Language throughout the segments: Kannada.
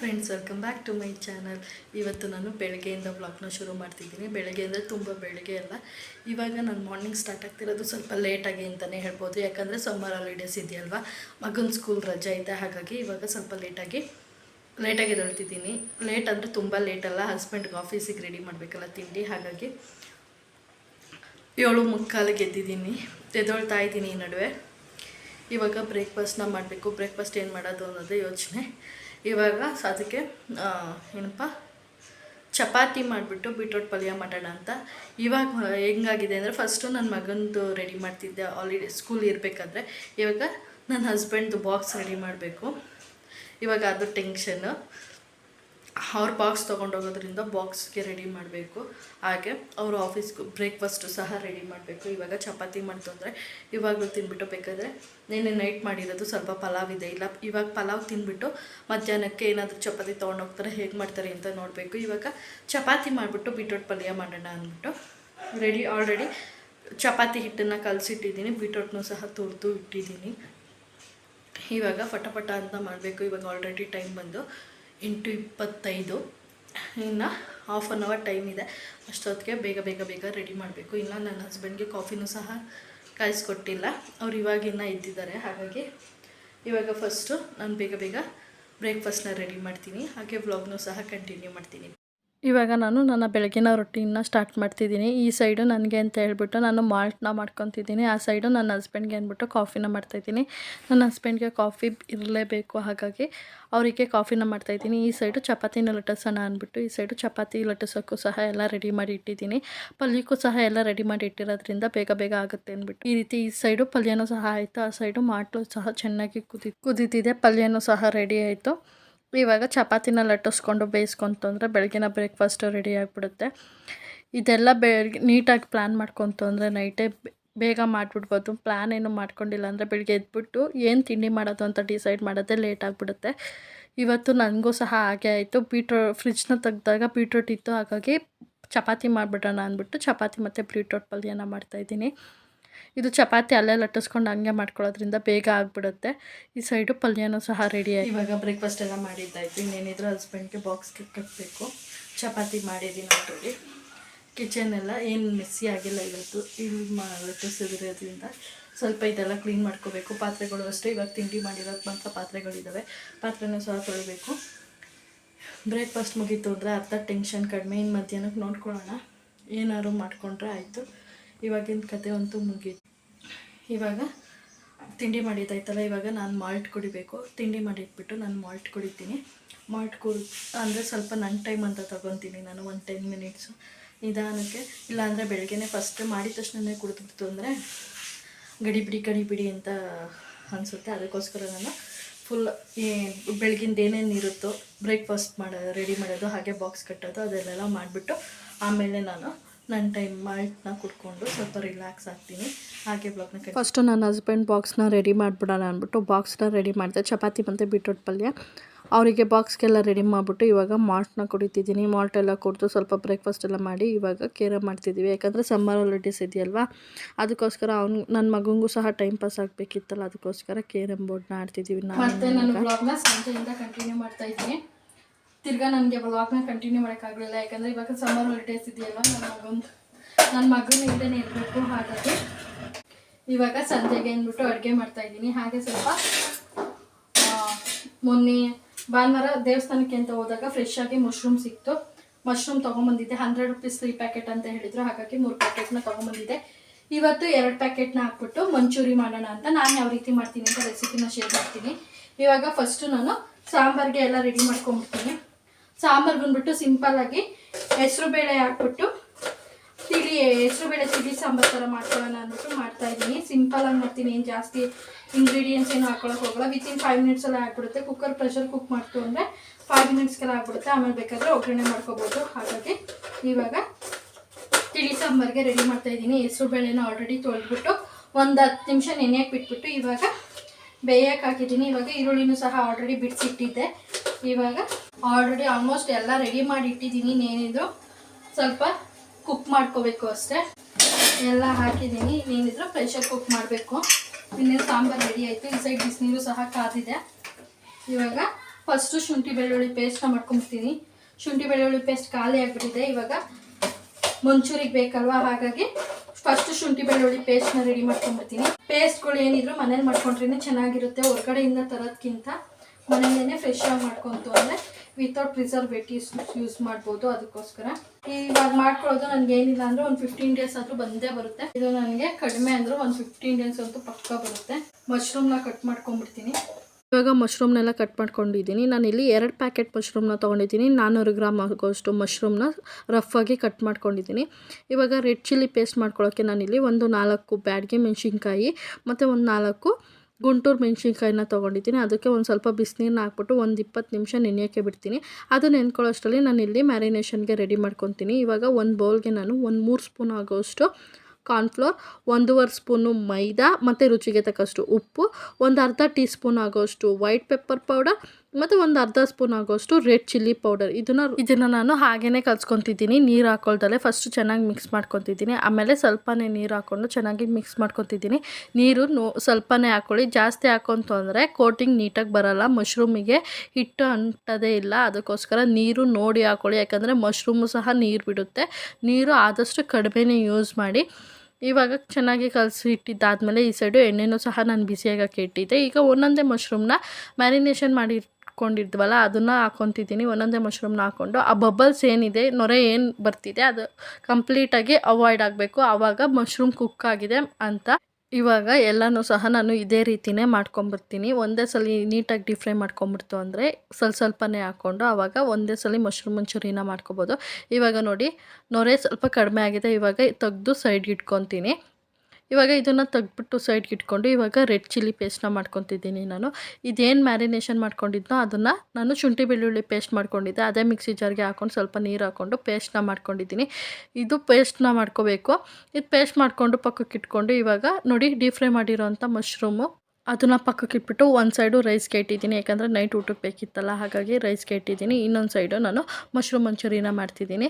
Friends welcome back to my channel ಇವತ್ತು ನಾನು ಬೆಳಗ್ಗೆಯಿಂದ ಬ್ಲಾಗ್ನ ಶುರು ಮಾಡ್ತಿದ್ದೀನಿ. ಬೆಳಗ್ಗೆ ಅಂದರೆ ತುಂಬ ಬೆಳಗ್ಗೆ ಅಲ್ಲ. ಇವಾಗ ನಾನು ಮಾರ್ನಿಂಗ್ ಸ್ಟಾರ್ಟ್ ಆಗ್ತಿರೋದು ಸ್ವಲ್ಪ ಲೇಟಾಗಿ ಅಂತಲೇ ಹೇಳ್ಬೋದು. ಯಾಕಂದರೆ ಸಮ್ಮರ್ ಹಾಲಿಡೇಸ್ ಇದೆಯಲ್ವ? ಮಗನ ಸ್ಕೂಲ್ ರಜೆ ಇದೆ, ಹಾಗಾಗಿ ಇವಾಗ ಸ್ವಲ್ಪ ಲೇಟಾಗಿ ಲೇಟಾಗಿ ಎದ್ದೇಳ್ತಿದ್ದೀನಿ. ಲೇಟ್ ಅಂದರೆ ತುಂಬ ಲೇಟಲ್ಲ ಹಸ್ಬೆಂಡ್ಗೆ ಆಫೀಸಿಗೆ ರೆಡಿ ಮಾಡಬೇಕಲ್ಲ ತಿಂಡಿ, ಹಾಗಾಗಿ ಏಳು ಮುಕ್ಕಾಲಿಗೆ ಎದ್ದಿದ್ದೀನಿ ಎದ್ದೊಳ್ತಾ ಇದ್ದೀನಿ ಈ ನಡುವೆ. ಇವಾಗ ಬ್ರೇಕ್ಫಾಸ್ಟ್ನ ಮಾಡಬೇಕು. ಬ್ರೇಕ್ಫಾಸ್ಟ್ ಏನು ಮಾಡೋದು ಅನ್ನೋದೇ ಯೋಚನೆ. ಇವಾಗ ಸೊ ಅದಕ್ಕೆ ಏನಪ್ಪ, ಚಪಾತಿ ಮಾಡಿಬಿಟ್ಟು ಬೀಟ್ರೋಟ್ ಪಲ್ಯ ಮಾಡೋಣ ಅಂತ. ಇವಾಗ ಹೆಂಗಾಗಿದೆ ಅಂದರೆ ಫಸ್ಟು ನನ್ನ ಮಗನದು ರೆಡಿ ಮಾಡ್ತಿದ್ದೆ ಆಲ್ರೆಡಿ ಸ್ಕೂಲ್ ಇರಬೇಕಾದ್ರೆ. ಇವಾಗ ನನ್ನ ಹಸ್ಬೆಂಡ್ದು ಬಾಕ್ಸ್ ರೆಡಿ ಮಾಡಬೇಕು. ಇವಾಗ ಅದು ಟೆನ್ಷನ್ನು ಅವ್ರ ಬಾಕ್ಸ್ ತೊಗೊಂಡೋಗೋದ್ರಿಂದ ಬಾಕ್ಸ್ಗೆ ರೆಡಿ ಮಾಡಬೇಕು. ಹಾಗೆ ಅವ್ರ ಆಫೀಸ್ಗೆ ಬ್ರೇಕ್ಫಾಸ್ಟು ಸಹ ರೆಡಿ ಮಾಡಬೇಕು. ಇವಾಗ ಚಪಾತಿ ಮಾಡ್ತು ಅಂದರೆ ಇವಾಗಲೂ ತಿನ್ಬಿಟ್ಟು ಬೇಕಾದರೆ ನಿನ್ನೆ ನೈಟ್ ಮಾಡಿರೋದು ಸ್ವಲ್ಪ ಪಲಾವ್ ಇದೆ. ಇಲ್ಲ, ಇವಾಗ ಪಲಾವ್ ತಿನ್ಬಿಟ್ಟು ಮಧ್ಯಾಹ್ನಕ್ಕೆ ಏನಾದರೂ ಚಪಾತಿ ತೊಗೊಂಡೋಗ್ತಾರೆ, ಹೇಗೆ ಮಾಡ್ತಾರೆ ಅಂತ ನೋಡಬೇಕು. ಇವಾಗ ಚಪಾತಿ ಮಾಡಿಬಿಟ್ಟು ಬೀಟ್ರೋಟ್ ಪಲ್ಯ ಮಾಡೋಣ ಅಂದ್ಬಿಟ್ಟು ರೆಡಿ ಆಲ್ರೆಡಿ ಚಪಾತಿ ಹಿಟ್ಟನ್ನು ಕಲಸಿಟ್ಟಿದ್ದೀನಿ. ಬೀಟ್ರೋಟ್ನೂ ಸಹ ತುರಿದು ಇಟ್ಟಿದ್ದೀನಿ. ಇವಾಗ ಪಟಪಟ ಅಂತ ಮಾಡಬೇಕು. ಇವಾಗ ಆಲ್ರೆಡಿ ಟೈಮ್ ಬಂದು ಎಂಟು ಇಪ್ಪತ್ತೈದು. ಇನ್ನು ಹಾಫ್ ಆನ್ ಅವರ್ ಟೈಮ್ ಇದೆ. ಅಷ್ಟೊತ್ತಿಗೆ ಬೇಗ ಬೇಗ ಬೇಗ ರೆಡಿ ಮಾಡಬೇಕು. ಇನ್ನು ನನ್ನ ಹಸ್ಬೆಂಡ್ಗೆ ಕಾಫಿನೂ ಸಹ ಕಾಯಿಸ್ಕೊಟ್ಟಿಲ್ಲ. ಅವ್ರು ಇವಾಗಿನ್ನ ಇದ್ದಿದ್ದಾರೆ. ಹಾಗಾಗಿ ಇವಾಗ ಫಸ್ಟು ನಾನು ಬೇಗ ಬೇಗ ಬ್ರೇಕ್ಫಾಸ್ಟ್ನ ರೆಡಿ ಮಾಡ್ತೀನಿ. ಹಾಗೆ ವ್ಲಾಗ್ನೂ ಸಹ ಕಂಟಿನ್ಯೂ ಮಾಡ್ತೀನಿ. ಇವಾಗ ನಾನು ನನ್ನ ಬೆಳಗಿನ ರೊಟ್ಟಿನ ಸ್ಟಾರ್ಟ್ ಮಾಡ್ತಿದ್ದೀನಿ. ಈ ಸೈಡು ನನಗೆ ಅಂತ ಹೇಳ್ಬಿಟ್ಟು ನಾನು ಮಾಲ್ಟ್ನ ಮಾಡ್ಕೊತಿದ್ದೀನಿ. ಆ ಸೈಡು ನನ್ನ ಹಸ್ಬೆಂಡ್ಗೆ ಅಂದ್ಬಿಟ್ಟು ಕಾಫಿನ ಮಾಡ್ತಾಯಿದ್ದೀನಿ. ನನ್ನ ಹಸ್ಬೆಂಡ್ಗೆ ಕಾಫಿ ಇರಲೇಬೇಕು ಹಾಗಾಗಿ ಅವರಿಗೆ ಕಾಫಿನ ಮಾಡ್ತಾಯಿದ್ದೀನಿ. ಈ ಸೈಡು ಚಪಾತಿನ ಲಟ್ಟಿಸೋಣ ಅಂದ್ಬಿಟ್ಟು ಈ ಸೈಡು ಚಪಾತಿ ಲಟ್ಟಿಸೋಕ್ಕೂ ಸಹ ಎಲ್ಲ ರೆಡಿ ಮಾಡಿ ಇಟ್ಟಿದ್ದೀನಿ. ಪಲ್ಯಕ್ಕೂ ಸಹ ಎಲ್ಲ ರೆಡಿ ಮಾಡಿ ಇಟ್ಟಿರೋದ್ರಿಂದ ಬೇಗ ಬೇಗ ಆಗುತ್ತೆ ಅಂದ್ಬಿಟ್ಟು. ಈ ರೀತಿ ಈ ಸೈಡು ಪಲ್ಯನೂ ಸಹ ಆಯಿತು. ಆ ಸೈಡು ಮಾಟ್ಲು ಸಹ ಚೆನ್ನಾಗಿ ಕುದಿ, ಕುದೀತಿದೆ. ಪಲ್ಯನೂ ಸಹ ರೆಡಿ ಆಯಿತು. ಇವಾಗ ಚಪಾತಿನ ಲಟ್ಟಿಸ್ಕೊಂಡು ಬೇಯಿಸ್ಕೊಂತಂದ್ರೆ ಬೆಳಗಿನ ಬ್ರೇಕ್ಫಾಸ್ಟು ರೆಡಿ ಆಗಿಬಿಡುತ್ತೆ. ಇದೆಲ್ಲ ಬೆಳಗ್ಗೆ ನೀಟಾಗಿ ಪ್ಲ್ಯಾನ್ ಮಾಡ್ಕೊತು ಅಂದರೆ ನೈಟೇ ಬೇಗ ಮಾಡಿಬಿಡ್ಬೋದು. ಪ್ಲ್ಯಾನ್ ಏನು ಮಾಡ್ಕೊಂಡಿಲ್ಲ ಅಂದರೆ ಬೆಳಗ್ಗೆ ಎದ್ಬಿಟ್ಟು ಏನು ತಿಂಡಿ ಮಾಡೋದು ಅಂತ ಡಿಸೈಡ್ ಮಾಡೋದೇ ಲೇಟ್ ಆಗಿಬಿಡುತ್ತೆ. ಇವತ್ತು ನನಗೂ ಸಹ ಹಾಗೆ ಆಯಿತು. ಬೀಟ್ರೋ ಫ್ರಿಜ್ನ ತೆಗ್ದಾಗ ಬೀಟ್ರೋಟ್ ಇತ್ತು. ಹಾಗಾಗಿ ಚಪಾತಿ ಮಾಡಿಬಿಡೋಣ ಅಂದ್ಬಿಟ್ಟು ಚಪಾತಿ ಮತ್ತು ಬೀಟ್ರೋಟ್ ಪಲ್ಯನ ಮಾಡ್ತಾಯಿದ್ದೀನಿ ಇದು ಚಪಾತಿ ಅಲ್ಲೇ ಲಟ್ಟಿಸ್ಕೊಂಡು ಹಂಗೆ ಮಾಡ್ಕೊಳ್ಳೋದ್ರಿಂದ ಬೇಗ ಆಗಿಬಿಡುತ್ತೆ. ಈ ಸೈಡು ಪಲ್ಯನೂ ಸಹ ರೆಡಿ ಆಗಿ ಇವಾಗ ಬ್ರೇಕ್ಫಾಸ್ಟ್ ಎಲ್ಲ ಮಾಡಿದ್ದಾಯಿತು ಇನ್ನೇನಿದ್ರು ಹಸ್ಬೆಂಡ್ಗೆ ಬಾಕ್ಸ್ಗೆ ಕಟ್ಟಬೇಕು ಚಪಾತಿ ಮಾಡಿದ್ದೀನಿ ಆಲ್ರೆಡಿ ಕಿಚನ್ ಎಲ್ಲ ಏನು ಮಿಸ್ಸಿ ಆಗಿಲ್ಲ ಇವತ್ತು. ಇಲ್ಲಿ ಲಟ್ಟಿಸಿದ್ರಿಂದ ಸ್ವಲ್ಪ ಇದೆಲ್ಲ ಕ್ಲೀನ್ ಮಾಡ್ಕೋಬೇಕು. ಪಾತ್ರೆಗಳು ಅಷ್ಟೇ ಇವಾಗ ತಿಂಡಿ ಮಾಡಿರೋದು ಮಾತ್ರ ಪಾತ್ರೆಗಳಿದ್ದಾವೆ ಪಾತ್ರೆನೂ ಸಹ ತೊಳಿಬೇಕು. ಬ್ರೇಕ್ಫಾಸ್ಟ್ ಮುಗೀತು ಅಂದರೆ ಅರ್ಧ ಟೆನ್ಷನ್ ಕಡಿಮೆ. ಇನ್ನು ಮಧ್ಯಾಹ್ನಕ್ಕೆ ನೋಡ್ಕೊಳ್ಳೋಣ. ಏನಾದ್ರು ಮಾಡಿಕೊಂಡ್ರೆ ಆಯಿತು. ಇವಾಗಿನ ಕತೆ ಅಂತೂ ಮುಗೀತು. ಇವಾಗ ತಿಂಡಿ ಮಾಡಿದ್ದಾಯ್ತಲ್ಲ, ಇವಾಗ ನಾನು ಮಾಲ್ಟ್ ಕುಡಿಬೇಕು. ತಿಂಡಿ ಮಾಡಿಟ್ಬಿಟ್ಟು ನಾನು ಮಾಲ್ಟ್ ಕುಡಿತೀನಿ. ಮಾಲ್ಟ್ ಕುಡಿ, ಅಂದರೆ ಸ್ವಲ್ಪ ನನ್ನ ಟೈಮ್ ಅಂತ ತಗೊತೀನಿ ನಾನು, ಒಂದು ಟೆನ್ ಮಿನಿಟ್ಸು ನಿಧಾನಕ್ಕೆ, ಇಲ್ಲಾಂದರೆ ಬೆಳಗ್ಗೆನೇ ಫಸ್ಟ್ ಮಾಡಿದ ತಕ್ಷಣನೇ ಕುಡಿದ್ಬಿಡ್ತು ಅಂದರೆ ಗಡಿಬಿಡಿ ಗಡಿಬಿಡಿ ಅಂತ ಅನಿಸುತ್ತೆ. ಅದಕ್ಕೋಸ್ಕರ ನಾನು ಫುಲ್ ಬೆಳಗಿಂದ ಏನೇನು ಇರುತ್ತೋ ಬ್ರೇಕ್ಫಾಸ್ಟ್ ಮಾಡೋ ರೆಡಿ ಮಾಡೋದು, ಹಾಗೆ ಬಾಕ್ಸ್ ಕಟ್ಟೋದು, ಅದೆಲ್ಲ ಮಾಡಿಬಿಟ್ಟು ಆಮೇಲೆ ನಾನು ನನ್ನ ಟೈಮ್ ಮಾಲ್ಟ್ನ ಕುಡ್ಕೊಂಡು ಸ್ವಲ್ಪ ರಿಲ್ಯಾಕ್ಸ್ ಆಗ್ತೀನಿ. ಹಾಗೆ ಬ್ಲಾಗ್ನ ಫಸ್ಟು ನನ್ನ ಹಸ್ಬೆಂಡ್ ಬಾಕ್ಸ್ನ ರೆಡಿ ಮಾಡಿಬಿಡೋಣ ಅಂದ್ಬಿಟ್ಟು ಬಾಕ್ಸ್ನ ರೆಡಿ ಮಾಡಿದೆ. ಚಪಾತಿ ಮತ್ತು ಬೀಟ್ರೂಟ್ ಪಲ್ಯ. ಅವರಿಗೆ ಬಾಕ್ಸ್ಗೆಲ್ಲ ರೆಡಿ ಮಾಡಿಬಿಟ್ಟು ಇವಾಗ ಮಾಲ್ಟ್ನ ಕುಡಿತಿದ್ದೀನಿ. ಮಾಲ್ಟ್ ಎಲ್ಲ ಕುಡಿದು ಸ್ವಲ್ಪ ಬ್ರೇಕ್ಫಾಸ್ಟ್ ಎಲ್ಲ ಮಾಡಿ ಇವಾಗ ಕೇರ ಮಾಡ್ತಿದ್ದೀವಿ ಯಾಕಂದರೆ ಸಮ್ಮರ್ ಹಾಲಿಡೇಸ್ ಇದೆಯಲ್ವಾ? ಅದಕ್ಕೋಸ್ಕರ ಅವ್ನು ನನ್ನ ಮಗನಿಗೂ ಸಹ ಟೈಮ್ ಪಾಸ್ ಆಗಬೇಕಿತ್ತಲ್ಲ ಅದಕ್ಕೋಸ್ಕರ ಕೇರಮ್ ಬೋರ್ಡ್ನ ಆಡ್ತಿದ್ದೀವಿ ಮತ್ತೆ ನಾನು ಬ್ಲಾಗ್ನ ಸಂಜೆಯಿಂದ ಕಂಟಿನ್ಯೂ ಮಾಡ್ತಾ ಇದ್ದೀನಿ. ತಿರ್ಗಾ ನನಗೆ ವ್ಲಾಗ್ನ ಕಂಟಿನ್ಯೂ ಮಾಡೋಕ್ಕಾಗಲಿಲ್ಲ ಯಾಕಂದರೆ ಇವಾಗ ಸಮ್ಮರ್ ಹಾಲಿಡೇಸ್ ಇದೆಯಲ್ಲ ನನ್ನ ಮಗನ ನನ್ನ ಮಗನ ಇಲ್ಲದೇ ಇರಬೇಕು ಹಾಗಾಗಿ ಇವಾಗ ಸಂಜೆಗೆ ಅಂದ್ಬಿಟ್ಟು ಅಡುಗೆ ಮಾಡ್ತಾ ಇದ್ದೀನಿ. ಹಾಗೆ ಸ್ವಲ್ಪ ಮೊನ್ನೆ ಭಾನುವಾರ ದೇವಸ್ಥಾನಕ್ಕೆ ಅಂತ ಹೋದಾಗ ಫ್ರೆಶ್ ಆಗಿ ಮಶ್ರೂಮ್ ಸಿಕ್ತು. ಮಶ್ರೂಮ್ ತೊಗೊಂಬಂದಿದ್ದೆ. ಹಂಡ್ರೆಡ್ ರುಪೀಸ್ ತ್ರೀ ಪ್ಯಾಕೆಟ್ ಅಂತ ಹೇಳಿದ್ರು. ಹಾಗಾಗಿ ಮೂರು ಪ್ಯಾಕೆಟ್ನ ತೊಗೊಂಬಂದಿದ್ದೆ. ಇವತ್ತು ಎರಡು ಪ್ಯಾಕೆಟ್ನ ಹಾಕ್ಬಿಟ್ಟು ಮಂಚೂರಿ ಮಾಡೋಣ ಅಂತ ನಾನು ಯಾವ ರೀತಿ ಮಾಡ್ತೀನಿ ಅಂತ ರೆಸಿಪಿನ ಶೇರ್ ಮಾಡ್ತೀನಿ. ಇವಾಗ ಫಸ್ಟು ನಾನು ಸಾಂಬಾರ್ಗೆ ಎಲ್ಲ ರೆಡಿ ಮಾಡ್ಕೊಂಡ್ಬಿಡ್ತೀನಿ. ಸಾಂಬಾರು ಬಂದ್ಬಿಟ್ಟು ಸಿಂಪಲ್ ಆಗಿ ಹೆಸರು ಬೇಳೆ ಹಾಕ್ಬಿಟ್ಟು ತಿಳಿ ಹೆಸರು ಬೇಳೆ ತಿಳಿ ಸಾಂಬಾರು ಥರ ಮಾಡ್ಕೊಳ್ಳೋಣ ಅಂದ್ಬಿಟ್ಟು ಸಿಂಪಲ್ ಆಗಿ ಮಾಡ್ತೀನಿ. ಏನು ಜಾಸ್ತಿ ಇಂಗ್ರೀಡಿಯೆಂಟ್ಸ್ ಏನು ಹಾಕೊಳಕ್ಕೆ ಹೋಗಲ್ಲ. ವಿತಿನ್ ಫೈವ್ ಮಿನಿಟ್ಸ್ ಎಲ್ಲ ಆಗ್ಬಿಡುತ್ತೆ. ಕುಕ್ಕರ್ ಪ್ರೆಷರ್ ಕುಕ್ ಮಾಡ್ತು ಅಂದರೆ ಫೈವ್ ಮಿನಿಟ್ಸ್ಗೆಲ್ಲ ಆಗ್ಬಿಡುತ್ತೆ. ಆಮೇಲೆ ಬೇಕಾದರೆ ಒಗ್ಗರಣೆ ಮಾಡ್ಕೋಬೋದು. ಹಾಗಾಗಿ ಇವಾಗ ತಿಳಿ ಸಾಂಬಾರ್ಗೆ ರೆಡಿ ಮಾಡ್ತಾ ಇದ್ದೀನಿ. ಹೆಸರು ಬೇಳೆನ ಆಲ್ರೆಡಿ ತೊಳೆದ್ಬಿಟ್ಟು ಒಂದು ಹತ್ತು ನಿಮಿಷ ನೆನೆಯಕ್ಕೆ ಬಿಟ್ಬಿಟ್ಟು ಇವಾಗ ಬೇಯಕ್ಕೆ ಹಾಕಿದ್ದೀನಿ. ಇವಾಗ ಈರುಳ್ಳಿನೂ ಸಹ ಆಲ್ರೆಡಿ ಬಿಡಿಸಿಟ್ಟಿದ್ದೆ. ಇವಾಗ ಆಲ್ರೆಡಿ ಆಲ್ಮೋಸ್ಟ್ ಎಲ್ಲ ರೆಡಿ ಮಾಡಿ ಇಟ್ಟಿದ್ದೀನಿ ಇನ್ನೇನಿದ್ರು ಸ್ವಲ್ಪ ಕುಕ್ ಮಾಡ್ಕೋಬೇಕು ಅಷ್ಟೇ. ಎಲ್ಲ ಹಾಕಿದ್ದೀನಿ. ಇನ್ನೇನಿದ್ರು ಪ್ರೆಷರ್ ಕುಕ್ ಮಾಡಬೇಕು. ಇನ್ನೇನು ಸಾಂಬಾರು ರೆಡಿ ಆಯಿತು. ಈ ಸೈಡ್ ಬಿಸಿನೀರು ಸಹ ಕಾದಿದೆ. ಇವಾಗ ಫಸ್ಟು ಶುಂಠಿ ಬೆಳ್ಳುಳ್ಳಿ ಪೇಸ್ಟ್ನ ಮಾಡ್ಕೊಂಬಿಡ್ತೀನಿ ಶುಂಠಿ ಬೆಳ್ಳುಳ್ಳಿ ಪೇಸ್ಟ್ ಖಾಲಿ ಆಗಿಬಿಟ್ಟಿದೆ. ಇವಾಗ ಮುಂಚೂರಿಗೆ ಬೇಕಲ್ವಾ? ಹಾಗಾಗಿ ಫಸ್ಟ್ ಶುಂಠಿ ಬೆಳ್ಳುಳ್ಳಿ ಪೇಸ್ಟ್ನ ರೆಡಿ ಮಾಡ್ಕೊಂಡ್ಬಿಡ್ತೀನಿ. ಪೇಸ್ಟ್ಗಳು ಏನಿದ್ರು ಮನೇಲಿ ಮಾಡ್ಕೊಂಡ್ರೇ ಚೆನ್ನಾಗಿರುತ್ತೆ. ಹೊರಗಡೆಯಿಂದ ತರೋದ್ಕಿಂತ. ಮನೆಯಲ್ಲೇ ಫ್ರೆಶ್ ಆಗಿ ಮಾಡ್ಕೊಂತು ಅಂದರೆ ವಿತೌಟ್ ಪ್ರಿಸರ್ವೇಟಿವ್ಸ್ ಯೂಸ್ ಮಾಡ್ಬೋದು ಅದಕ್ಕೋಸ್ಕರ. ಇವಾಗ ಮಾಡ್ಕೊಳ್ಳೋದು ನನಗೆ ಏನಿಲ್ಲ ಅಂದರೆ ಒಂದು ಫಿಫ್ಟೀನ್ ಡೇಸ್ ಆದರೂ ಬಂದೇ ಬರುತ್ತೆ. ಇದು ನನಗೆ ಕಡಿಮೆ ಅಂದರೂ ಒಂದು ಫಿಫ್ಟೀನ್ ಡೇಸ್ ಅಂತೂ ಪಕ್ಕ ಬರುತ್ತೆ. ಮಶ್ರೂಮ್ನ ಕಟ್ ಮಾಡ್ಕೊಂಡ್ಬಿಡ್ತೀನಿ. ಇವಾಗ ಮಶ್ರೂಮ್ನೆಲ್ಲ ಕಟ್ ಮಾಡ್ಕೊಂಡಿದ್ದೀನಿ. ನಾನು ಇಲ್ಲಿ ಎರಡು ಪ್ಯಾಕೆಟ್ ಮಶ್ರೂಮ್ನ ತೊಗೊಂಡಿದ್ದೀನಿ. ನಾನ್ನೂರು ಗ್ರಾಮ್ ಆಗೋಷ್ಟು ಮಶ್ರೂಮ್ನ ರಫಾಗಿ ಕಟ್ ಮಾಡ್ಕೊಂಡಿದ್ದೀನಿ. ಇವಾಗ ರೆಡ್ ಚಿಲ್ಲಿ ಪೇಸ್ಟ್ ಮಾಡ್ಕೊಳ್ಳೋಕ್ಕೆ ನಾನಿಲ್ಲಿ ಒಂದು ನಾಲ್ಕು ಬ್ಯಾಡ್ಗೆ ಮೆಣಸಿನ್ಕಾಯಿ, ಮತ್ತು ಒಂದು ನಾಲ್ಕು ಗುಂಟೂರು ಮೆಣಸಿನ್ಕಾಯಿನ ತೊಗೊಂಡಿದ್ದೀನಿ. ಅದಕ್ಕೆ ಒಂದು ಸ್ವಲ್ಪ ಬಿಸಿನೀರನ್ನ ಹಾಕ್ಬಿಟ್ಟು ಒಂದು ಇಪ್ಪತ್ತು ನಿಮಿಷ ನೆನೆಯೋಕ್ಕೆ ಬಿಡ್ತೀನಿ. ಅದು ನೆನ್ಕೊಳ್ಳೋಷ್ಟರಲ್ಲಿ ನಾನು ಇಲ್ಲಿ ಮ್ಯಾರಿನೇಷನ್ಗೆ ರೆಡಿ ಮಾಡ್ಕೊತೀನಿ. ಇವಾಗ ಒಂದು ಬೌಲ್ಗೆ ನಾನು ಒಂದು ಮೂರು ಸ್ಪೂನ್ ಆಗೋಷ್ಟು ಕಾರ್ನ್ಫ್ಲೋರ್, ಒಂದೂವರೆ ಸ್ಪೂನು ಮೈದಾ ಮತ್ತು ರುಚಿಗೆ ತಕ್ಕಷ್ಟು ಉಪ್ಪು, ಒಂದು ಅರ್ಧ ಟೀ ಸ್ಪೂನ್ ಆಗೋಷ್ಟು ವೈಟ್ ಪೆಪ್ಪರ್ ಪೌಡರ್ ಮತ್ತು ಒಂದು ಅರ್ಧ ಸ್ಪೂನ್ ಆಗೋಷ್ಟು ರೆಡ್ ಚಿಲ್ಲಿ ಪೌಡರ್. ಇದನ್ನು ಇದನ್ನು ನಾನು ಹಾಗೇನೆ ಕಲ್ಸ್ಕೊತಿದ್ದೀನಿ. ನೀರು ಹಾಕೊಳ್ದಲ್ಲೇ ಫಸ್ಟು ಚೆನ್ನಾಗಿ ಮಿಕ್ಸ್ ಮಾಡ್ಕೊತಿದ್ದೀನಿ. ಆಮೇಲೆ ಸ್ವಲ್ಪನೇ ನೀರು ಹಾಕ್ಕೊಂಡು ಚೆನ್ನಾಗಿ ಮಿಕ್ಸ್ ಮಾಡ್ಕೊತಿದ್ದೀನಿ. ನೀರು ನೋ, ಸ್ವಲ್ಪನೇ ಹಾಕ್ಕೊಳ್ಳಿ ಜಾಸ್ತಿ ಹಾಕೊಂತು ಅಂದರೆ ಕೋಟಿಂಗ್ ನೀಟಾಗಿ ಬರಲ್ಲ. ಮಶ್ರೂಮಿಗೆ ಹಿಟ್ಟು ಅಂಟದೇ ಇಲ್ಲ. ಅದಕ್ಕೋಸ್ಕರ ನೀರು ನೋಡಿ ಹಾಕೊಳ್ಳಿ. ಯಾಕಂದರೆ ಮಶ್ರೂಮು ಸಹ ನೀರು ಬಿಡುತ್ತೆ. ನೀರು ಆದಷ್ಟು ಕಡಿಮೆನೇ ಯೂಸ್ ಮಾಡಿ. ಇವಾಗ ಚೆನ್ನಾಗಿ ಕಲಸಿ ಇಟ್ಟಿದ್ದಾದಮೇಲೆ ಈ ಸೈಡು ಎಣ್ಣೆನೂ ಸಹ ನಾನು ಬಿಸಿಯಾಗಕ್ಕೆ ಇಟ್ಟಿದ್ದೆ. ಈಗ ಒಂದೊಂದೇ ಮಶ್ರೂಮ್ನ ಮ್ಯಾರಿನೇಷನ್ ಮಾಡಿ ಇಟ್ಕೊಂಡಿದ್ವಲ್ಲ ಅದನ್ನು ಹಾಕ್ಕೊತಿದ್ದೀನಿ ಒಂದೊಂದೇ ಮಶ್ರೂಮ್ನ ಹಾಕ್ಕೊಂಡು ಆ ಬಬಲ್ಸ್ ಏನಿದೆ, ನೊರೆ ಏನು ಬರ್ತಿದೆ, ಅದು ಕಂಪ್ಲೀಟಾಗಿ ಅವಾಯ್ಡ್ ಆಗಬೇಕು. ಆವಾಗ ಮಶ್ರೂಮ್ ಕುಕ್ ಆಗಿದೆ ಅಂತ ಇವಾಗ ಎಲ್ಲನೂ ಸಹ ನಾನು ಇದೇ ರೀತಿನೇ ಮಾಡ್ಕೊಂಬರ್ತೀನಿ ಒಂದೇ ಸಲ ನೀಟಾಗಿ ಡೀಪ್ ಫ್ರೈ ಮಾಡ್ಕೊಂಬಿಡ್ತು ಅಂದರೆ ಸ್ವಲ್ಪ ಸ್ವಲ್ಪನೇ ಹಾಕ್ಕೊಂಡು ಆವಾಗ ಒಂದೇ ಸಲ ಮಶ್ರೂಮ್ ಮಂಚೂರಿನ ಮಾಡ್ಕೊಬೋದು. ಇವಾಗ ನೋಡಿ, ನೊರೆ ಸ್ವಲ್ಪ ಕಡಿಮೆ ಆಗಿದೆ. ಇವಾಗ ತೆಗೆದು ಸೈಡ್ಗೆ ಇಟ್ಕೊತೀನಿ. ಇವಾಗ ಇದನ್ನು ತೆಗ್ದುಬಿಟ್ಟು ಸೈಡ್ಗೆ ಇಟ್ಕೊಂಡು ಇವಾಗ ರೆಡ್ ಚಿಲ್ಲಿ ಪೇಸ್ಟ್ನ ಮಾಡ್ಕೊತಿದ್ದೀನಿ ನಾನು. ಇದೇನು ಮ್ಯಾರಿನೇಷನ್ ಮಾಡ್ಕೊಂಡಿದ್ನೋ ಅದನ್ನು ನಾನು ಶುಂಠಿ ಬೆಳ್ಳುಳ್ಳಿ ಪೇಸ್ಟ್ ಮಾಡ್ಕೊಂಡಿದ್ದೆ. ಅದೇ ಮಿಕ್ಸಿ ಜಾರ್ಗೆ ಹಾಕೊಂಡು ಸ್ವಲ್ಪ ನೀರು ಹಾಕ್ಕೊಂಡು ಪೇಸ್ಟ್ನ ಮಾಡ್ಕೊಂಡಿದ್ದೀನಿ. ಇದು ಪೇಸ್ಟ್ನ ಮಾಡ್ಕೋಬೇಕು. ಇದು ಪೇಸ್ಟ್ ಮಾಡಿಕೊಂಡು ಪಕ್ಕಕ್ಕೆ ಇಟ್ಕೊಂಡು ಇವಾಗ ನೋಡಿ ಡೀಪ್ ಫ್ರೈ ಮಾಡಿರೋಂಥ ಮಶ್ರೂಮು ಅದನ್ನು ಪಕ್ಕಕ್ಕೆ ಇಟ್ಬಿಟ್ಟು ಒಂದು ಸೈಡು ರೈಸ್ಗೆ ಇಟ್ಟಿದ್ದೀನಿ ಯಾಕಂದರೆ ನೈಟ್ ಊಟಕ್ಕೆ ಬೇಕಿತ್ತಲ್ಲ, ಹಾಗಾಗಿ ರೈಸ್ಗೆ ಇಟ್ಟಿದ್ದೀನಿ ಇನ್ನೊಂದು ಸೈಡು ನಾನು ಮಶ್ರೂಮ್ ಮಂಚೂರಿನ ಮಾಡ್ತಿದ್ದೀನಿ.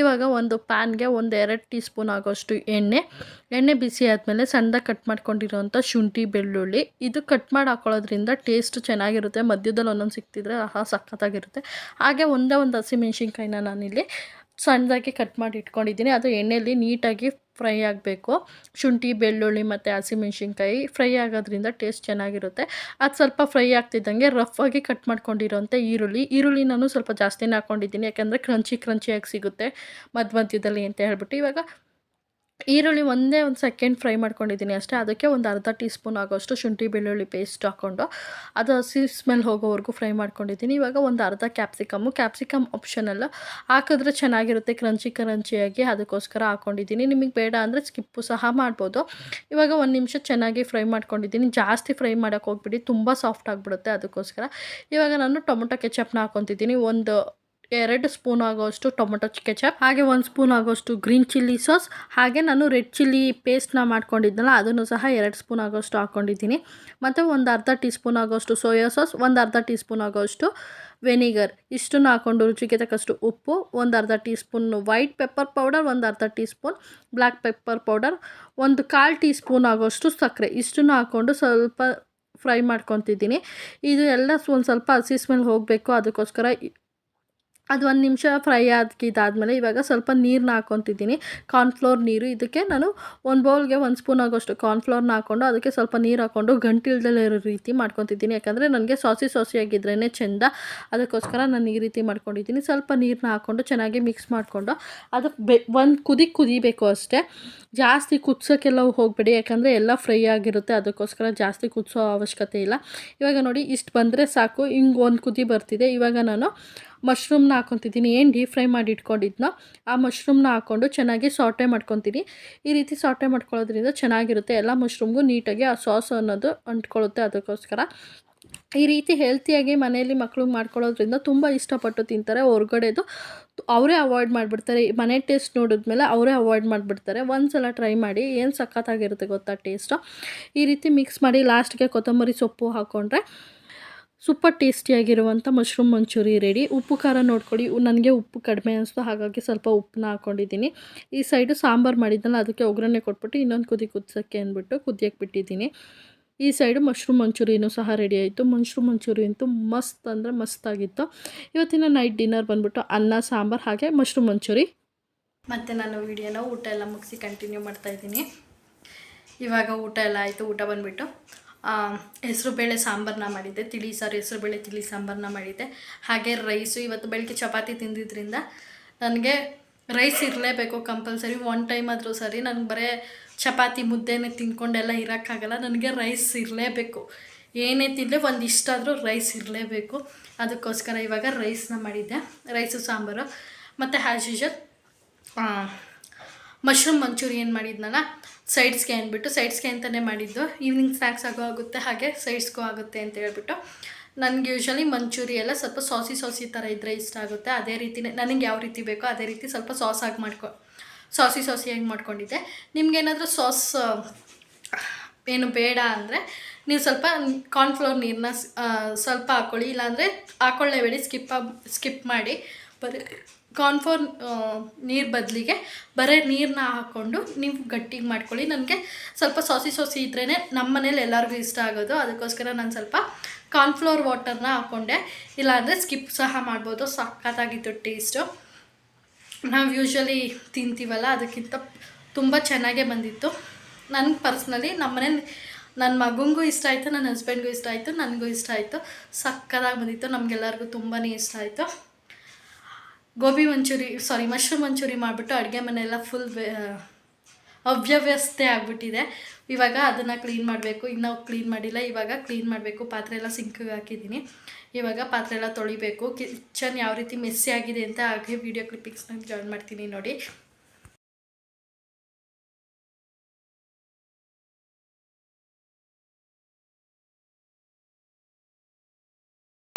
ಇವಾಗ ಒಂದು ಪ್ಯಾನ್ಗೆ ಒಂದು ಎರಡು ಟೀ ಸ್ಪೂನ್ ಆಗೋಷ್ಟು ಎಣ್ಣೆ. ಎಣ್ಣೆ ಬಿಸಿ ಆದಮೇಲೆ ಸಣ್ಣದಾಗಿ ಕಟ್ ಮಾಡ್ಕೊಂಡಿರೋಂಥ ಶುಂಠಿ, ಬೆಳ್ಳುಳ್ಳಿ. ಇದು ಕಟ್ ಮಾಡಿ ಹಾಕೊಳ್ಳೋದ್ರಿಂದ ಟೇಸ್ಟ್ ಚೆನ್ನಾಗಿರುತ್ತೆ. ಮಧ್ಯದಲ್ಲಿ ಒಂದೊಂದು ಸಿಕ್ತಿದ್ರೆ ಆಹಾ, ಸಖತ್ತಾಗಿರುತ್ತೆ. ಹಾಗೆ ಒಂದೇ ಒಂದು ಹಸಿಮೆಣ್ಸಿನ್ಕಾಯಿನ ನಾನಿಲ್ಲಿ ಸಣ್ಣದಾಗಿ ಕಟ್ ಮಾಡಿ ಇಟ್ಕೊಂಡಿದ್ದೀನಿ. ಅದು ಎಣ್ಣೆಯಲ್ಲಿ ನೀಟಾಗಿ ಫ್ರೈ ಆಗಬೇಕು. ಶುಂಠಿ, ಬೆಳ್ಳುಳ್ಳಿ ಮತ್ತು ಹಸಿಮೆಣ್ಸಿನ್ಕಾಯಿ ಫ್ರೈ ಆಗೋದ್ರಿಂದ ಟೇಸ್ಟ್ ಚೆನ್ನಾಗಿರುತ್ತೆ. ಅದು ಸ್ವಲ್ಪ ಫ್ರೈ ಆಗ್ತಿದ್ದಂಗೆ ರಫಾಗಿ ಕಟ್ ಮಾಡ್ಕೊಂಡಿರೋಂಥ ಈರುಳ್ಳಿ. ಈರುಳ್ಳಿ ನಾನು ಸ್ವಲ್ಪ ಜಾಸ್ತಿನೇ ಹಾಕ್ಕೊಂಡಿದ್ದೀನಿ ಯಾಕೆಂದರೆ ಕ್ರಂಚಿ ಕ್ರಂಚಿಯಾಗಿ ಸಿಗುತ್ತೆ ಮಧ್ಯ ಮಧ್ಯದಲ್ಲಿ ಅಂತ ಹೇಳ್ಬಿಟ್ಟು ಇವಾಗ ಈರುಳ್ಳಿ ಒಂದೇ ಒಂದು ಸೆಕೆಂಡ್ ಫ್ರೈ ಮಾಡ್ಕೊಂಡಿದ್ದೀನಿ ಅಷ್ಟೇ. ಅದಕ್ಕೆ ಒಂದು ಅರ್ಧ ಟೀ ಸ್ಪೂನ್ ಆಗೋಷ್ಟು ಶುಂಠಿ ಬೆಳ್ಳುಳ್ಳಿ ಪೇಸ್ಟ್ ಹಾಕ್ಕೊಂಡು ಅದು ಹಸಿ ಸ್ಮೆಲ್ ಹೋಗೋವರೆಗೂ ಫ್ರೈ ಮಾಡ್ಕೊಂಡಿದ್ದೀನಿ. ಇವಾಗ ಒಂದು ಅರ್ಧ ಕ್ಯಾಪ್ಸಿಕಮ್ಮು ಕ್ಯಾಪ್ಸಿಕಮ್ ಆಪ್ಷನಲ್ಲ ಹಾಕಿದ್ರೆ ಚೆನ್ನಾಗಿರುತ್ತೆ ಕ್ರಂಚಿ ಕ್ರಂಚಿಯಾಗಿ ಅದಕ್ಕೋಸ್ಕರ ಹಾಕ್ಕೊಂಡಿದ್ದೀನಿ ನಿಮಗೆ ಬೇಡ ಅಂದರೆ ಸ್ಕಿಪ್ಪು ಸಹ ಮಾಡ್ಬೋದು. ಇವಾಗ ಒಂದು ನಿಮಿಷ ಚೆನ್ನಾಗಿ ಫ್ರೈ ಮಾಡ್ಕೊಂಡಿದ್ದೀನಿ. ಜಾಸ್ತಿ ಫ್ರೈ ಮಾಡೋಕ್ಕೆ ಹೋಗ್ಬಿಡಿ. ತುಂಬ ಸಾಫ್ಟ್ ಆಗಿಬಿಡುತ್ತೆ ಅದಕ್ಕೋಸ್ಕರ. ಇವಾಗ ನಾನು ಟೊಮೊಟೊ ಕೆಚಪ್ನ ಹಾಕ್ಕೊತಿದ್ದೀನಿ ಒಂದು ಎರಡು ಸ್ಪೂನ್ ಆಗೋಷ್ಟು ಟೊಮೊಟೊ ಕೆಚಪ್ ಹಾಗೆ ಒಂದು ಸ್ಪೂನ್ ಆಗೋಷ್ಟು ಗ್ರೀನ್ ಚಿಲ್ಲಿ ಸಾಸ್, ಹಾಗೆ ನಾನು ರೆಡ್ ಚಿಲ್ಲಿ ಪೇಸ್ಟ್ನ ಮಾಡ್ಕೊಂಡಿದ್ದೆನಲ್ಲ, ಅದನ್ನು ಸಹ ಎರಡು ಸ್ಪೂನ್ ಆಗೋಷ್ಟು ಹಾಕ್ಕೊಂಡಿದ್ದೀನಿ ಮತ್ತು ಒಂದು ಅರ್ಧ ಟೀ ಸ್ಪೂನ್ ಆಗೋಷ್ಟು ಸೋಯಾ ಸಾಸ್, ಒಂದು ಅರ್ಧ ಟೀ ಸ್ಪೂನ್ ಆಗೋಷ್ಟು ವೆನಿಗರ್ ಇಷ್ಟನ್ನು ಹಾಕ್ಕೊಂಡು ರುಚಿಗೆ ತಕ್ಕಷ್ಟು ಉಪ್ಪು, ಒಂದು ಅರ್ಧ teaspoon white pepper powder ಒಂದು ಅರ್ಧ teaspoon black pepper powder ಒಂದು ಕಾಲು ಟೀ ಸ್ಪೂನ್ ಆಗೋಷ್ಟು ಸಕ್ಕರೆ. ಇಷ್ಟನ್ನು ಹಾಕ್ಕೊಂಡು ಸ್ವಲ್ಪ ಫ್ರೈ ಮಾಡ್ಕೊತಿದ್ದೀನಿ. ಇದು ಎಲ್ಲ ಒಂದು ಸ್ವಲ್ಪ ಹಸಿ ಸ್ಮೆಲ್ ಹೋಗಬೇಕು, ಅದಕ್ಕೋಸ್ಕರ ಅದು ಒಂದು ನಿಮಿಷ ಫ್ರೈ ಆಗಿದ್ದಾದಮೇಲೆ ಇವಾಗ ಸ್ವಲ್ಪ ನೀರನ್ನ ಹಾಕ್ಕೊತಿದ್ದೀನಿ ಕಾರ್ನ್ಫ್ಲೋರ್ ನೀರು. ಇದಕ್ಕೆ ನಾನು ಒಂದು ಬೌಲ್ಗೆ ಒಂದು ಸ್ಪೂನ್ ಆಗೋಷ್ಟು ಕಾರ್ನ್ಫ್ಲೋರ್ನ ಹಾಕ್ಕೊಂಡು ಅದಕ್ಕೆ ಸ್ವಲ್ಪ ನೀರು ಹಾಕ್ಕೊಂಡು ಗಂಟಿಲ್ದಲ್ಲೇ ಇರೋ ರೀತಿ ಮಾಡ್ಕೊತಿದ್ದೀನಿ. ಯಾಕಂದರೆ ನನಗೆ ಸಾಸಿ ಸಾಸಿಯಾಗಿದ್ರೇ ಚೆಂದ. ಅದಕ್ಕೋಸ್ಕರ ನಾನು ಈ ರೀತಿ ಮಾಡ್ಕೊಂಡಿದ್ದೀನಿ. ಸ್ವಲ್ಪ ನೀರನ್ನ ಹಾಕ್ಕೊಂಡು ಚೆನ್ನಾಗಿ ಮಿಕ್ಸ್ ಮಾಡಿಕೊಂಡು ಅದು ಒಂದು ಕುದಿ ಕುದಿಬೇಕು ಅಷ್ಟೇ. ಜಾಸ್ತಿ ಕುದಿಸೋಕ್ಕೆಲ್ಲ ಹೋಗಬೇಡಿ. ಯಾಕಂದರೆ ಎಲ್ಲ ಫ್ರೈ ಆಗಿರುತ್ತೆ. ಅದಕ್ಕೋಸ್ಕರ ಜಾಸ್ತಿ ಕುದಿಸೋ ಅವಶ್ಯಕತೆ ಇಲ್ಲ. ಇವಾಗ ನೋಡಿ ಇಷ್ಟು ಬಂದರೆ ಸಾಕು. ಹಿಂಗೆ ಒಂದು ಕುದಿ ಬರ್ತಿದೆ. ಇವಾಗ ನಾನು ಮಶ್ರೂಮ್ನ ಹಾಕ್ಕೊತಿದ್ದೀನಿ ಏನು ಡೀಪ್ ಫ್ರೈ ಮಾಡಿ ಇಟ್ಕೊಂಡಿದ್ನೋ ಆ ಮಶ್ರೂಮ್ನ ಹಾಕ್ಕೊಂಡು ಚೆನ್ನಾಗಿ ಸಾಟೆ ಮಾಡ್ಕೊತೀನಿ. ಈ ರೀತಿ ಸಾಟೆ ಮಾಡ್ಕೊಳ್ಳೋದ್ರಿಂದ ಚೆನ್ನಾಗಿರುತ್ತೆ. ಎಲ್ಲ ಮಶ್ರೂಮ್ಗೂ ನೀಟಾಗಿ ಆ ಸಾಸ್ ಅನ್ನೋದು ಅಂಟ್ಕೊಳ್ಳುತ್ತೆ ಅದಕ್ಕೋಸ್ಕರ. ಈ ರೀತಿ ಹೆಲ್ತಿಯಾಗಿ ಮನೆಯಲ್ಲಿ ಮಕ್ಕಳು ಮಾಡ್ಕೊಳ್ಳೋದ್ರಿಂದ ತುಂಬ ಇಷ್ಟಪಟ್ಟು ತಿಂತಾರೆ. ಹೊರ್ಗಡೆದು ಅವರೇ ಅವಾಯ್ಡ್ ಮಾಡಿಬಿಡ್ತಾರೆ. ಮನೆ ಟೇಸ್ಟ್ ನೋಡಿದ್ಮೇಲೆ ಅವರೇ ಅವಾಯ್ಡ್ ಮಾಡಿಬಿಡ್ತಾರೆ. ಒಂದು ಸಲ ಟ್ರೈ ಮಾಡಿ ಏನು ಸಖತ್ತಾಗಿರುತ್ತೆ ಗೊತ್ತಾ ಟೇಸ್ಟು. ಈ ರೀತಿ ಮಿಕ್ಸ್ ಮಾಡಿ ಲಾಸ್ಟ್ಗೆ ಕೊತ್ತಂಬರಿ ಸೊಪ್ಪು ಹಾಕ್ಕೊಂಡ್ರೆ ಸೂಪರ್ ಟೇಸ್ಟಿಯಾಗಿರುವಂಥ ಮಶ್ರೂಮ್ ಮಂಚೂರಿ ರೆಡಿ. ಉಪ್ಪು ಖಾರ ನೋಡ್ಕೊಳ್ಳಿ ನನಗೆ ಉಪ್ಪು ಕಡಿಮೆ ಅನಿಸ್ತು, ಹಾಗಾಗಿ ಸ್ವಲ್ಪ ಉಪ್ಪನ್ನ ಹಾಕ್ಕೊಂಡಿದ್ದೀನಿ ಈ ಸೈಡು ಸಾಂಬಾರು ಮಾಡಿದ್ದಲ್ಲ, ಅದಕ್ಕೆ ಒಗ್ಗರಣೆ ಕೊಟ್ಬಿಟ್ಟು ಇನ್ನೊಂದು ಕುದಿ ಕುದಿಸೋಕ್ಕೆ ಅಂದ್ಬಿಟ್ಟು ಕುದಿಯಕ್ಕೆ ಬಿಟ್ಟಿದ್ದೀನಿ ಈ ಸೈಡು ಮಶ್ರೂಮ್ ಮಂಚೂರಿನೂ ಸಹ ರೆಡಿ ಆಯಿತು. ಮಶ್ರೂಮ್ ಮಂಚೂರಿ ಅಂತೂ ಮಸ್ತ್ ಅಂದರೆ ಮಸ್ತಾಗಿತ್ತು ಇವತ್ತಿನ ನೈಟ್ ಡಿನ್ನರ್ ಬಂದ್ಬಿಟ್ಟು ಅನ್ನ, ಸಾಂಬಾರು, ಹಾಗೆ ಮಶ್ರೂಮ್ ಮಂಚೂರಿ. ಮತ್ತು ನಾನು ವಿಡಿಯೋನ ಊಟ ಎಲ್ಲ ಮುಗಿಸಿ ಕಂಟಿನ್ಯೂ ಮಾಡ್ತಾಯಿದ್ದೀನಿ ಇವಾಗ ಊಟ ಎಲ್ಲ ಆಯಿತು. ಊಟ ಬಂದುಬಿಟ್ಟು ಹೆಸರು ಬೇಳೆ ಸಾಂಬಾರನ್ನ ಮಾಡಿದ್ದೆ. ತಿಳಿ ಸಾರು ಹೆಸರುಬೇಳೆ ತಿಳಿ ಸಾಂಬಾರನ್ನ ಮಾಡಿದ್ದೆ. ಹಾಗೆ ರೈಸು, ಇವತ್ತು ಬೆಳಗ್ಗೆ ಚಪಾತಿ ತಿಂದಿದ್ದರಿಂದ ನನಗೆ ರೈಸ್ ಇರಲೇಬೇಕು ಕಂಪಲ್ಸರಿ. ಒನ್ ಟೈಮ್ ಆದರೂ ಸರಿ, ನನಗೆ ಬರೀ ಚಪಾತಿ ಮುದ್ದೆನೇ ತಿನ್ಕೊಂಡೆಲ್ಲ ಇರೋಕ್ಕಾಗಲ್ಲ. ನನಗೆ ರೈಸ್ ಇರಲೇಬೇಕು. ಏನೇ ತಿಂದರೆ ಒಂದು ಇಷ್ಟಾದರೂ ರೈಸ್ ಇರಲೇಬೇಕು. ಅದಕ್ಕೋಸ್ಕರ ಇವಾಗ ರೈಸ್ನ ಮಾಡಿದ್ದೆ. ರೈಸು ಸಾಂಬಾರು. ಮತ್ತು ಹ್ಯಾಸ್ ಯೂಶಲ್ ಮಶ್ರೂಮ್ ಮಂಚೂರಿ ಏನು ಮಾಡಿದ್ನಲ್ಲ? ಸೈಡ್ಸ್ಗೆ ಅಂದ್ಬಿಟ್ಟು ಸೈಡ್ಸ್ಗೆ ಅಂತಲೇ ಮಾಡಿದ್ದು. ಈವ್ನಿಂಗ್ ಸ್ನ್ಯಾಕ್ಸ್ ಆಗೋ ಆಗುತ್ತೆ, ಹಾಗೆ ಸೈಡ್ಸ್ಗೂ ಆಗುತ್ತೆ ಅಂತ ಹೇಳ್ಬಿಟ್ಟು. ನನಗೆ ಯೂಶ್ವಲಿ ಮಂಚೂರಿ ಎಲ್ಲ ಸ್ವಲ್ಪ ಸಾಸಿ ಸಾಸಿ ಥರ ಇದ್ದರೆ ಇಷ್ಟ ಆಗುತ್ತೆ. ಅದೇ ರೀತಿನೇ, ನನಗೆ ಯಾವ ರೀತಿ ಬೇಕೋ ಅದೇ ರೀತಿ ಸ್ವಲ್ಪ ಸಾಸ್ ಆಗಿ ಮಾಡ್ಕೊ ಸಾಸಿ ಸಾಸಿಯಾಗಿ ಮಾಡ್ಕೊಂಡಿದ್ದೆ. ನಿಮ್ಗೇನಾದರೂ ಸಾಸ್ ಏನು ಬೇಡ ಅಂದರೆ, ನೀವು ಸ್ವಲ್ಪ ಕಾರ್ನ್ಫ್ಲೋರ್ ನೀರನ್ನ ಸ್ವಲ್ಪ ಹಾಕ್ಕೊಳ್ಳಿ ಇಲ್ಲಾಂದರೆ ಹಾಕ್ಕೊಳ್ಳೇಬೇಡಿ ಸ್ಕಿಪ್ ಸ್ಕಿಪ್ ಮಾಡಿ. ಬರೀ ಕಾರ್ನ್ಫ್ಲೋರ್ ನೀರು ಬದಲಿಗೆ ಬರೀ ನೀರನ್ನ ಹಾಕ್ಕೊಂಡು ನೀವು ಗಟ್ಟಿಗೆ ಮಾಡ್ಕೊಳ್ಳಿ. ನನಗೆ ಸ್ವಲ್ಪ ಸೋಸಿ ಸೋಸಿ ಇದ್ರೇ ನಮ್ಮ ಮನೇಲಿ ಎಲ್ಲರಿಗೂ ಇಷ್ಟ ಆಗೋದು. ಅದಕ್ಕೋಸ್ಕರ ನಾನು ಸ್ವಲ್ಪ ಕಾರ್ನ್ಫ್ಲೋರ್ ವಾಟರ್ನ ಹಾಕ್ಕೊಂಡೆ ಇಲ್ಲಾಂದರೆ ಸ್ಕಿಪ್ ಸಹ ಮಾಡ್ಬೋದು. ಸಖತ್ತಾಗಿತ್ತು ಟೇಸ್ಟು ನಾವು ಯೂಶ್ವಲಿ ತಿಂತೀವಲ್ಲ, ಅದಕ್ಕಿಂತ ತುಂಬ ಚೆನ್ನಾಗೇ ಬಂದಿತ್ತು. ನನಗೆ ಪರ್ಸ್ನಲಿ ನಮ್ಮ ಮನೇಲಿ ನನ್ನ ಮಗನಿಗೂ ಇಷ್ಟ ಆಯಿತು ನನ್ನ ಹಸ್ಬೆಂಡ್ಗೂ ಇಷ್ಟ ಆಯಿತು, ನನಗೂ ಇಷ್ಟ ಆಯಿತು. ಸಕ್ಕತ್ತಾಗಿ ಬಂದಿತ್ತು. ನಮಗೆಲ್ಲರಿಗೂ ತುಂಬಾ ಇಷ್ಟ ಆಯಿತು. ಗೋಬಿ ಮಂಚೂರಿ ಸಾರಿ ಮಶ್ರೂಮ್ ಮಂಚೂರಿ ಮಾಡಿಬಿಟ್ಟು ಅಡುಗೆ ಮನೆಯೆಲ್ಲ ಫುಲ್ ಅವ್ಯವಸ್ಥೆ ಆಗಿಬಿಟ್ಟಿದೆ. ಇವಾಗ ಅದನ್ನು ಕ್ಲೀನ್ ಮಾಡಬೇಕು. ಇನ್ನೂ ಕ್ಲೀನ್ ಮಾಡಿಲ್ಲ, ಇವಾಗ ಕ್ಲೀನ್ ಮಾಡಬೇಕು. ಪಾತ್ರೆ ಎಲ್ಲ ಸಿಂಕಿಗೆ ಹಾಕಿದ್ದೀನಿ. ಇವಾಗ ಪಾತ್ರೆ ಎಲ್ಲ ತೊಳಿಬೇಕು. ಕಿಚನ್ ಯಾವ ರೀತಿ ಮೆಸ್ಸಿ ಆಗಿದೆ ಅಂತ ಹಾಗೆ ವೀಡಿಯೋ ಕ್ಲಿಪ್ಪಿಂಗ್ಸ್ನ ಜಾಯ್ನ್ ಮಾಡ್ತೀನಿ ನೋಡಿ.